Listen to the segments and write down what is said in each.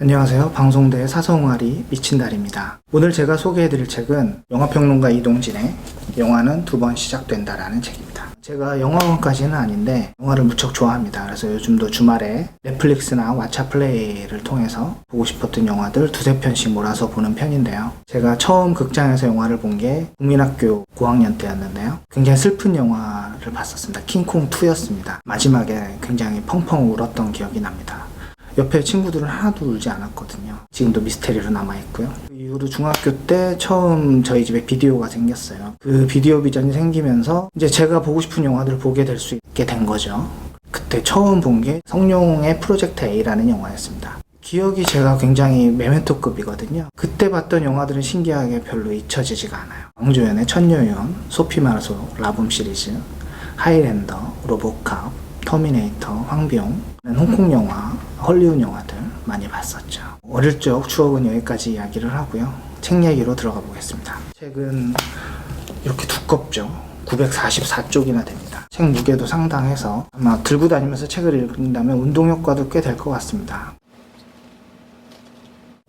안녕하세요. 방송대 사성화리 미친 달입니다. 오늘 제가 소개해드릴 책은 영화평론가 이동진의 영화는 두 번 시작된다라는 책입니다. 제가 영화관까지는 아닌데 영화를 무척 좋아합니다. 그래서 요즘도 주말에 넷플릭스나 왓챠플레이를 통해서 보고 싶었던 영화들 두세 편씩 몰아서 보는 편인데요. 제가 처음 극장에서 영화를 본 게 국민학교 고학년 때였는데요. 굉장히 슬픈 영화를 봤었습니다. 킹콩 2였습니다. 마지막에 굉장히 펑펑 울었던 기억이 납니다. 옆에 친구들은 하나도 울지 않았거든요. 지금도 미스테리로 남아있고요. 그 이후로 중학교 때 처음 저희 집에 비디오가 생겼어요. 그 비디오 비전이 생기면서 이제 제가 보고 싶은 영화들을 보게 될 수 있게 된 거죠. 그때 처음 본 게 성룡의 프로젝트 A라는 영화였습니다. 기억이 제가 굉장히 메멘토급이거든요. 그때 봤던 영화들은 신기하게 별로 잊혀지지가 않아요. 왕조연의 천녀연, 소피 마르소 라붐 시리즈, 하이랜더, 로보캅, 터미네이터, 황비용, 홍콩 영화, 헐리우드 영화들 많이 봤었죠. 어릴 적 추억은 여기까지 이야기를 하고요. 책 얘기로 들어가 보겠습니다. 책은 이렇게 두껍죠. 944쪽이나 됩니다. 책 무게도 상당해서 아마 들고 다니면서 책을 읽는다면 운동 효과도 꽤 될 것 같습니다.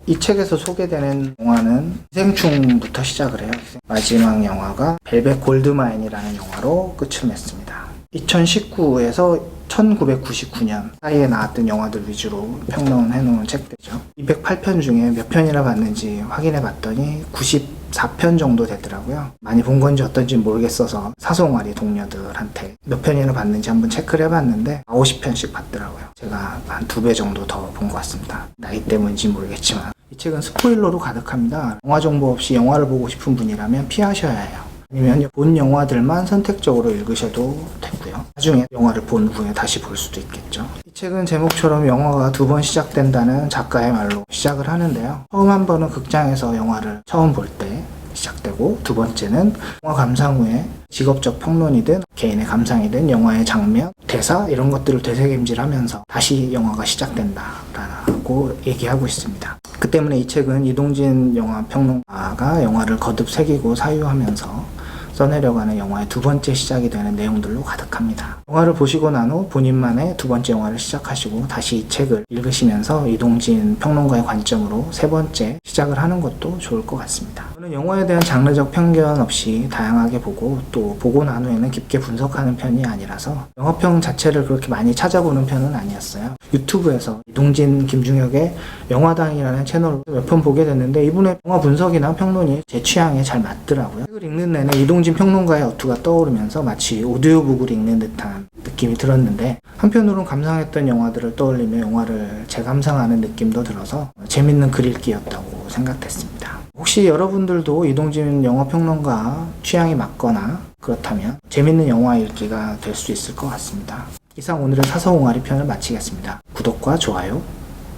이 책에서 소개되는 영화는 기생충부터 시작을 해요. 마지막 영화가 벨벳 골드마인이라는 영화로 끝을 맺습니다. 2019에서 1999년 사이에 나왔던 영화들 위주로 평론을 해놓은 책들이죠. 208편 중에 몇 편이나 봤는지 확인해 봤더니 94편 정도 되더라고요. 많이 본 건지 어떤지 모르겠어서 사송아리 동료들한테 몇 편이나 봤는지 한번 체크를 해 봤는데 50편씩 봤더라고요. 제가 한 두 배 정도 더 본 것 같습니다. 나이 때문인지 모르겠지만 이 책은 스포일러로 가득합니다. 영화 정보 없이 영화를 보고 싶은 분이라면 피하셔야 해요. 아니면 본 영화들만 선택적으로 읽으셔도 되고요. 나중에 영화를 본 후에 다시 볼 수도 있겠죠. 이 책은 제목처럼 영화가 두 번 시작된다는 작가의 말로 시작을 하는데요. 처음 한 번은 극장에서 영화를 처음 볼 때 시작되고 두 번째는 영화 감상 후에 직업적 평론이든 개인의 감상이든 영화의 장면, 대사 이런 것들을 되새김질하면서 다시 영화가 시작된다라고 얘기하고 있습니다. 그 때문에 이 책은 이동진 영화 평론가가 영화를 거듭 새기고 사유하면서 써내려가는 영화의 두 번째 시작이 되는 내용들로 가득합니다. 영화를 보시고 난 후 본인만의 두 번째 영화를 시작하시고 다시 이 책을 읽으시면서 이동진 평론가의 관점으로 세 번째 시작을 하는 것도 좋을 것 같습니다. 저는 영화에 대한 장르적 편견 없이 다양하게 보고 또 보고 난 후에는 깊게 분석하는 편이 아니라서 영화평 자체를 그렇게 많이 찾아보는 편은 아니었어요. 유튜브에서 이동진 김중혁의 영화당이라는 채널을 몇 편 보게 됐는데 이분의 영화 분석이나 평론이 제 취향에 잘 맞더라고요. 책을 읽는 내내 이동진 평론가의 어투가 떠오르면서 마치 오디오북을 읽는 듯한 느낌이 들었는데 한편으로는 감상했던 영화들을 떠올리며 영화를 재감상하는 느낌도 들어서 재밌는 글 읽기였다고 생각됐습니다. 혹시 여러분들도 이동진 영화평론가 취향이 맞거나 그렇다면 재밌는 영화 읽기가 될 수 있을 것 같습니다. 이상 오늘의 사서옹아리 편을 마치겠습니다. 구독과 좋아요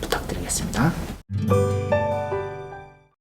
부탁드리겠습니다.